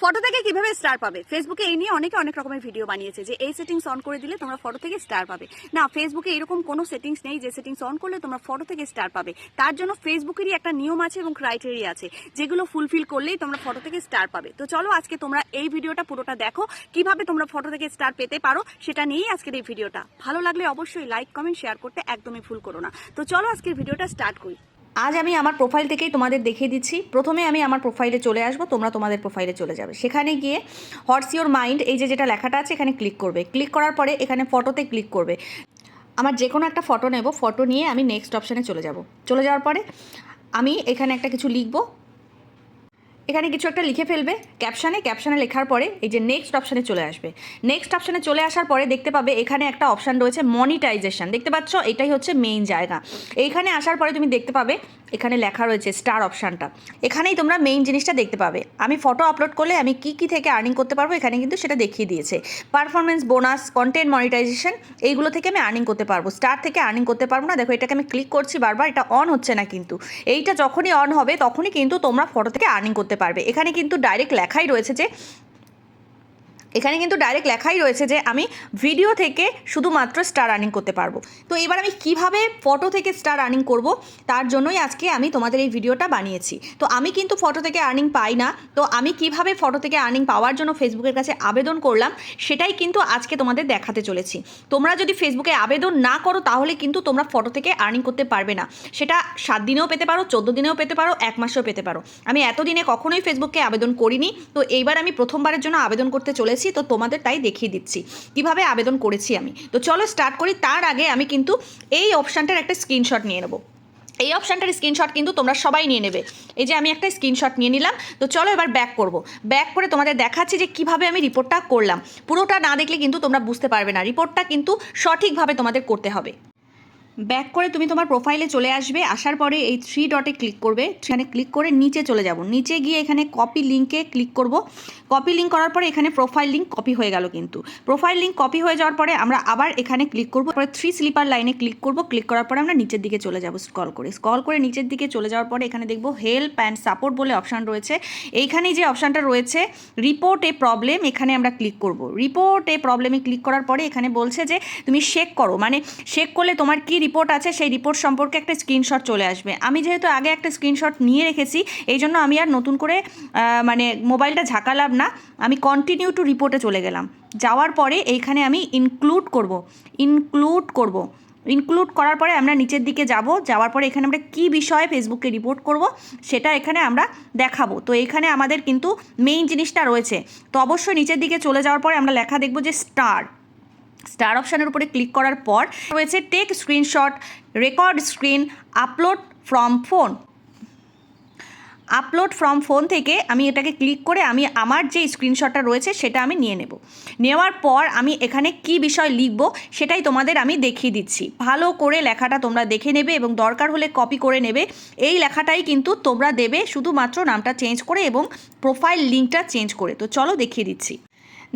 Photo থেকে কীভাবে star পাবে? ফেসবুকে এই নিয়ে অনেকে অনেক রকমের ভিডিও বানিয়েছে যে এই সেটিংস অন করে দিলে তোমরা ফটো থেকে স্টার পাবে। না ফেসবুকে এরকম কোনো সেটিংস নেই যে সেটিংস অন করলে তোমরা ফটো থেকে স্টার পাবে। তার জন্য ফেসবুকেরই একটা নিয়ম আছে এবং ক্রাইটেরিয়া আছে, যেগুলো ফুলফিল করলেই তোমরা ফটো থেকে স্টার পাবে। তো চলো আজকে তোমরা এই ভিডিওটা পুরোটা দেখো, কীভাবে তোমরা ফটো থেকে স্টার পেতে পারো সেটা নিয়েই আজকের এই ভিডিওটা ভালো লাগলে অবশ্যই লাইক কমেন্ট শেয়ার করতে একদমই ভুল করো না। তো চলো আজকের ভিডিওটা স্টার্ট করি। আজ আমি আমার প্রোফাইল থেকেই তোমাদের দেখিয়ে দিচ্ছি। প্রথমে আমি আমার প্রোফাইলে চলে আসব, তোমরা তোমাদের প্রোফাইলে চলে যাবে। সেখানে গিয়ে হটস ইউর মাইন্ড এই যে যেটা লেখাটা আছে, এখানে ক্লিক করবে। ক্লিক করার পরে এখানে ফটোতে ক্লিক করবে। আমার যে কোনো একটা ফটো নেব ফটো নিয়ে আমি নেক্সট অপশানে চলে যাব। চলে যাওয়ার পরে আমি এখানে একটা কিছু লিখব। এখানে কিছু একটা লিখে ফেলবে ক্যাপশানে ক্যাপশানে লেখার পরে এই যে নেক্সট অপশানে চলে আসবে। নেক্সট অপশানে চলে আসার পরে দেখতে পাবে এখানে একটা অপশান রয়েছে মনিটাইজেশন দেখতে পাচ্ছ? এটাই হচ্ছে মেইন জায়গা। এইখানে আসার পরে তুমি দেখতে পাবে এখানে লেখা রয়েছে স্টার অপশানটা এখানেই তোমরা মেইন জিনিসটা দেখতে পাবে। আমি ফটো আপলোড করলে আমি কি কি থেকে আর্নিং করতে পারব এখানে কিন্তু সেটা দেখিয়ে দিয়েছে। পারফরমেন্স বোনাস কন্টেন্ট মনিটাইজেশন এইগুলো থেকে আমি আর্নিং করতে পারব। স্টার থেকে আর্নিং করতে পারব না। দেখো, এটাকে আমি ক্লিক করছি বারবার, এটা অন হচ্ছে না কিন্তু। এইটা যখনই অন হবে, তখনই কিন্তু তোমরা ফটো থেকে আর্নিং করতে পারবে। এখানে কিন্তু ডাইরেক্ট লেখাই রয়েছে যে এখানে কিন্তু ডাইরেক্ট লেখাই রয়েছে যে আমি ভিডিও থেকে শুধুমাত্র স্টার আর্নিং করতে পারব। তো এবার আমি কীভাবে ফটো থেকে স্টার আর্নিং করব, তার জন্যই আজকে আমি তোমাদের এই ভিডিওটা বানিয়েছি। তো আমি কিন্তু ফটো থেকে আর্নিং পাই না, তো আমি কীভাবে ফটো থেকে আর্নিং পাওয়ার জন্য ফেসবুকের কাছে আবেদন করলাম, সেটাই কিন্তু আজকে তোমাদের দেখাতে চলেছি। তোমরা যদি ফেসবুকে আবেদন না করো, তাহলে কিন্তু তোমরা ফটো থেকে আর্নিং করতে পারবে না। সেটা সাত দিনেও পেতে পারো, চোদ্দ দিনেও পেতে পারো, এক মাসেও পেতে পারো। আমি এতদিনে কখনোই ফেসবুকে আবেদন করিনি, তো এইবার আমি প্রথমবারের জন্য আবেদন করতে চলেছি। তো তোমাদের তাই দেখিয়ে দিচ্ছি। কীভাবে আবেদন করেছি আমি? তো চলো স্টার্ট করি, তার আগে আমি কিন্তু এই অপশানটার একটা স্ক্রিনশট নিয়ে নেব। এই অপশানটার স্ক্রিনশট কিন্তু তোমরা সবাই নিয়ে নেবে। এই যে আমি একটা স্ক্রিনশট নিয়ে নিলাম, তো চলো এবার ব্যাক করব। ব্যাক করে তোমাদের দেখাচ্ছি যে কীভাবে আমি রিপোর্টটা করলাম। পুরোটা না দেখলে কিন্তু তোমরা বুঝতে পারবে না। রিপোর্টটা কিন্তু সঠিকভাবে তোমাদের করতে হবে। ব্যাক করে তুমি তোমার প্রোফাইলে চলে আসবে, আসার পরে এই থ্রি ডটে ক্লিক করবে এখানে ক্লিক করে নিচে চলে যাব। নিচে গিয়ে এখানে কপি লিঙ্কে ক্লিক করব। কপি লিঙ্ক করার পরে এখানে প্রোফাইল লিঙ্ক কপি হয়ে গেল কিন্তু। প্রোফাইল লিঙ্ক কপি হয়ে যাওয়ার পরে আমরা আবার এখানে ক্লিক করব। পরে থ্রি স্লিপার লাইনে ক্লিক করব। ক্লিক করার পরে আমরা নিচের দিকে চলে যাব স্কল করে। স্কল করে নিচের দিকে চলে যাওয়ার পরে এখানে দেখব হেল্প অ্যান্ড সাপোর্ট বলে অপশান রয়েছে। এইখানে যে অপশানটা রয়েছে রিপোর্ট এ প্রবলেম এখানে আমরা ক্লিক করব। রিপোর্ট এ প্রবলেমে ক্লিক করার পরে এখানে বলছে যে, তুমি শেক করো। মানে শেক করলে তোমার কি রিপোর্ট আছে, সেই রিপোর্ট সম্পর্কে একটা স্ক্রিনশট চলে আসবে। আমি যেহেতু আগে একটা স্ক্রিনশট নিয়ে রেখেছি, এই জন্য আমি আর নতুন করে মানে মোবাইলটা ঝাঁকালাম না। আমি কন্টিনিউ টু রিপোর্টে চলে গেলাম। যাওয়ার পরে এইখানে আমি ইনক্লুড করব ইনক্লুড করব। ইনক্লুড করার পরে আমরা নিচের দিকে যাব, যাওয়ার পরে এখানে আমরা কী বিষয়ে ফেসবুকে রিপোর্ট করব, সেটা এখানে আমরা দেখাবো। তো এখানে আমাদের কিন্তু মেইন জিনিসটা রয়েছে। তো অবশ্যই নিচের দিকে চলে যাওয়ার পরে আমরা লেখা দেখব যে স্টার স্টার অপশানের উপরে ক্লিক করার পর রয়েছে take screenshot, record screen, upload from phone. Upload from phone থেকে আমি এটাকে ক্লিক করে আমি আমার যে স্ক্রিনশটটা রয়েছে সেটা আমি নিয়ে নেব। নেওয়ার পর আমি এখানে কি বিষয় লিখব সেটাই তোমাদের আমি দেখিয়ে দিচ্ছি। ভালো করে লেখাটা তোমরা দেখে নেবে এবং দরকার হলে কপি করে নেবে। এই লেখাটাই কিন্তু তোমরা দেবে শুধুমাত্র নামটা চেঞ্জ করে এবং প্রোফাইল লিঙ্কটা চেঞ্জ করে। তো চলো দেখিয়ে দিচ্ছি।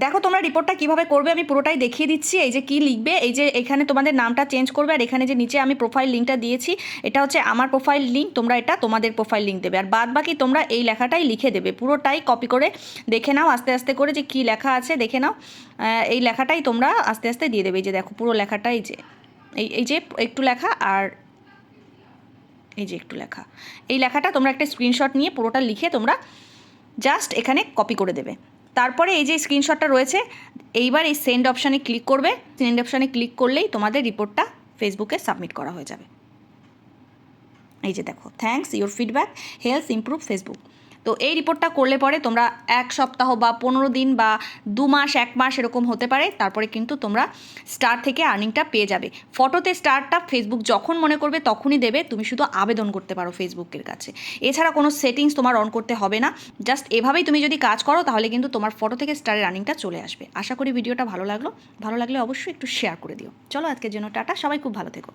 দেখো তোমরা রিপোর্টটা কীভাবে করবে আমি পুরোটাই দেখিয়ে দিচ্ছি। এই যে কি লিখবে, এই যে এখানে তোমাদের নামটা চেঞ্জ করবে আর এখানে যে নিচে আমি প্রোফাইল লিঙ্কটা দিয়েছি, এটা হচ্ছে আমার প্রোফাইল লিঙ্ক তোমরা এটা তোমাদের প্রোফাইল লিঙ্ক দেবে। আর বাদ বাকি তোমরা এই লেখাটাই লিখে দেবে, পুরোটাই কপি করে দেখে নাও, আস্তে আস্তে করে যে কি লেখা আছে দেখে নাও। এই লেখাটাই তোমরা আস্তে আস্তে দিয়ে দেবে, এই যে দেখো পুরো লেখাটাই যে, এই এই যে একটু লেখা আর এই যে একটু লেখা। এই লেখাটা তোমরা একটা স্ক্রিনশট নিয়ে পুরোটা লিখে তোমরা জাস্ট এখানে কপি করে দেবে। তারপরে এই যে স্ক্রিনশটটা রয়েছে, এইবার এই সেন্ড অপশানে ক্লিক করবে। সেন্ড অপশানে ক্লিক করলেই তোমাদের রিপোর্টটা ফেসবুকে সাবমিট করা হয়ে যাবে। এই যে দেখো thanks your feedback health improve Facebook তো এই রিপোর্টটা করলে পরে তোমরা এক সপ্তাহ বা পনেরো দিন বা দু মাস, এক মাস এরকম হতে পারে। তারপরে কিন্তু তোমরা স্টার থেকে আর্নিংটা পেয়ে যাবে। ফটোতে স্টারটা ফেসবুক যখন মনে করবে তখনই দেবে। তুমি শুধু আবেদন করতে পারো ফেসবুকের কাছে। এছাড়া কোনো সেটিংস তোমার অন করতে হবে না। জাস্ট এভাবেই তুমি যদি কাজ করো তাহলে কিন্তু তোমার ফটো থেকে স্টারের আর্নিংটা চলে আসবে। আশা করি ভিডিওটা ভালো লাগল। ভালো লাগলে অবশ্যই একটু শেয়ার করে দিও। চলো আজকের জন্য টাটা। সবাই খুব ভালো থেকো।